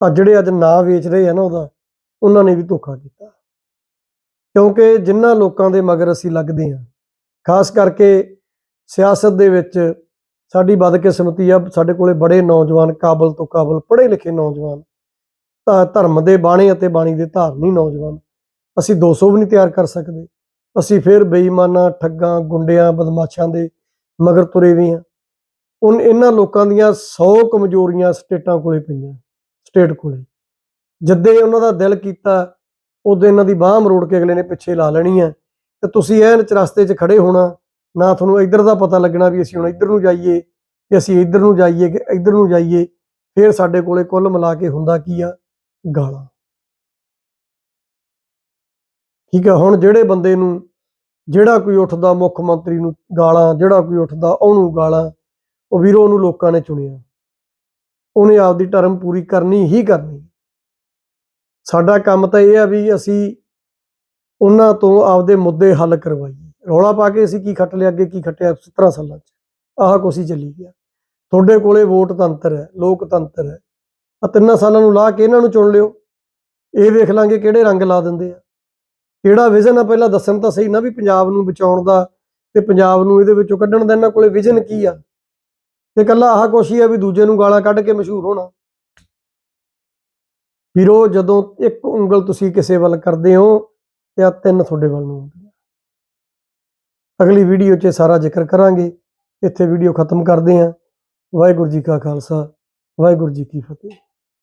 ਆ ਜਿਹੜੇ ਅੱਜ ਨਾਂ ਵੇਚ ਰਹੇ ਆ ਨਾ ਉਹਦਾ, ਉਹਨਾਂ ਨੇ ਵੀ ਧੋਖਾ ਕੀਤਾ। ਕਿਉਂਕਿ ਜਿਨ੍ਹਾਂ ਲੋਕਾਂ ਦੇ ਮਗਰ ਅਸੀਂ ਲੱਗਦੇ ਹਾਂ, ਖਾਸ ਕਰਕੇ ਸਿਆਸਤ ਦੇ ਵਿੱਚ ਸਾਡੀ ਬਦਕਿਸਮਤੀ ਆ, ਸਾਡੇ ਕੋਲੇ ਬੜੇ ਨੌਜਵਾਨ, ਕਾਬਲ ਤੋਂ ਕਾਬਲ ਪੜ੍ਹੇ ਲਿਖੇ ਨੌਜਵਾਨ ਧਰਮ ਦੇ ਬਾਣੇ ਅਤੇ ਬਾਣੀ ਦੇ ਧਾਰਨੀ ਨੌਜਵਾਨ, ਅਸੀਂ 200 ਵੀ ਨਹੀਂ ਤਿਆਰ ਕਰ ਸਕਦੇ। ਅਸੀਂ ਫਿਰ ਬੇਈਮਾਨਾਂ, ਠੱਗਾਂ, ਗੁੰਡਿਆਂ, ਬਦਮਾਸ਼ਾਂ ਦੇ ਮਗਰ ਤੁਰੇ ਵੀ ਹਾਂ। ਉਨ ਇਹਨਾਂ ਲੋਕਾਂ ਦੀਆਂ 100 ਕਮਜ਼ੋਰੀਆਂ ਸਟੇਟਾਂ ਕੋਲੇ ਪਈਆਂ, ਸਟੇਟ ਕੋਲੇ। ਜਦੇ ਉਹਨਾਂ ਦਾ ਦਿਲ ਕੀਤਾ, ਉਦੋਂ ਇਹਨਾਂ ਦੀ ਬਾਹ ਮਰੋੜ ਕੇ ਅਗਲੇ ਨੇ ਪਿੱਛੇ ਲਾ ਲੈਣੀ ਹੈ। ਤੇ ਤੁਸੀਂ ਐਨ ਚਰਸਤੇ 'ਚ ਖੜੇ ਹੋਣਾ, ਨਾ ਤੁਹਾਨੂੰ ਇੱਧਰ ਦਾ ਪਤਾ ਲੱਗਣਾ ਵੀ ਅਸੀਂ ਹੁਣ ਇੱਧਰ ਨੂੰ ਜਾਈਏ, ਕਿ ਅਸੀਂ ਇੱਧਰ ਨੂੰ ਜਾਈਏ, ਕਿ ਇੱਧਰ ਨੂੰ ਜਾਈਏ, ਫਿਰ ਸਾਡੇ ਕੋਲੇ ਕੁੱਲ ਮਿਲਾ ਕੇ ਹੁੰਦਾ ਕੀ ਆ? ਗਾਲਾਂ। ਠੀਕ ਹੈ, ਹੁਣ ਜਿਹੜੇ ਬੰਦੇ ਨੂੰ ਜਿਹੜਾ ਕੋਈ ਉੱਠਦਾ ਮੁੱਖ ਮੰਤਰੀ ਨੂੰ ਗਾਲਾਂ, ਜਿਹੜਾ ਕੋਈ ਉੱਠਦਾ ਉਹਨੂੰ ਗਾਲਾਂ, ਉਹ ਵੀਰੋ ਉਹਨੂੰ ਲੋਕਾਂ ਨੇ ਚੁਣਿਆ। ਉਹਨੇ ਆਪਦੀ ਟਰਮ ਪੂਰੀ ਕਰਨੀ ਹੀ ਕਰਨੀ। ਸਾਡਾ ਕੰਮ ਤਾਂ ਇਹ ਆ ਵੀ ਅਸੀਂ ਉਹਨਾਂ ਤੋਂ ਆਪਦੇ ਮੁੱਦੇ ਹੱਲ ਕਰਵਾਈਏ। ਰੌਲਾ ਪਾ ਕੇ ਅਸੀਂ ਕੀ ਖੱਟ ਲਿਆ, ਅੱਗੇ ਕੀ ਖੱਟਿਆ 17 ਸਾਲਾਂ 'ਚ? ਆਹ ਕੁਛ ਹੀ ਚੱਲੀ ਗਿਆ। ਤੁਹਾਡੇ ਕੋਲੇ ਵੋਟ ਤੰਤਰ ਹੈ, ਲੋਕਤੰਤਰ ਹੈ। ਆ ਤਿੰਨਾਂ ਸਾਲਾਂ ਨੂੰ ਲਾ ਕੇ ਇਹਨਾਂ ਨੂੰ ਚੁਣ ਲਿਓ। ਇਹ ਵੇਖ ਲਾਂਗੇ ਕਿਹੜੇ ਰੰਗ ਲਾ ਦਿੰਦੇ ਆ। ਕਿਹੜਾ ਵਿਜ਼ਨ ਆ ਪਹਿਲਾਂ ਦੱਸਣ ਤਾਂ ਸਹੀ ਨਾ ਵੀ ਪੰਜਾਬ ਨੂੰ ਬਚਾਉਣ ਦਾ ਤੇ ਪੰਜਾਬ ਨੂੰ ਇਹਦੇ ਵਿੱਚੋਂ ਕੱਢਣ ਦਾ ਇਹਨਾਂ ਕੋਲੇ ਵਿਜ਼ਨ ਕੀ ਆ? ਤੇ ਕੱਲਾ ਆਹ ਕੁਛ ਹੀ ਆ ਵੀ ਦੂਜੇ ਨੂੰ ਗਾਲਾਂ ਕੱਢ ਕੇ ਮਸ਼ਹੂਰ ਹੋਣਾ। ਵੀਰੋ, ਜਦੋਂ ਇੱਕ ਉਂਗਲ ਤੁਸੀਂ ਕਿਸੇ ਵੱਲ ਕਰਦੇ ਹੋ ਤੇ ਆ ਤਿੰਨ ਤੁਹਾਡੇ ਵੱਲ ਨੂੰ ਆਉਂਦੀਆਂ ਅਗਲੀ ਵੀਡੀਓ 'ਚ ਸਾਰਾ ਜ਼ਿਕਰ ਕਰਾਂਗੇ। ਇੱਥੇ ਵੀਡੀਓ ਖਤਮ ਕਰਦੇ ਹਾਂ। ਵਾਹਿਗੁਰੂ ਜੀ ਕਾ ਖਾਲਸਾ, ਵਾਹਿਗੁਰੂ ਜੀ ਕੀ ਫਤਿਹ।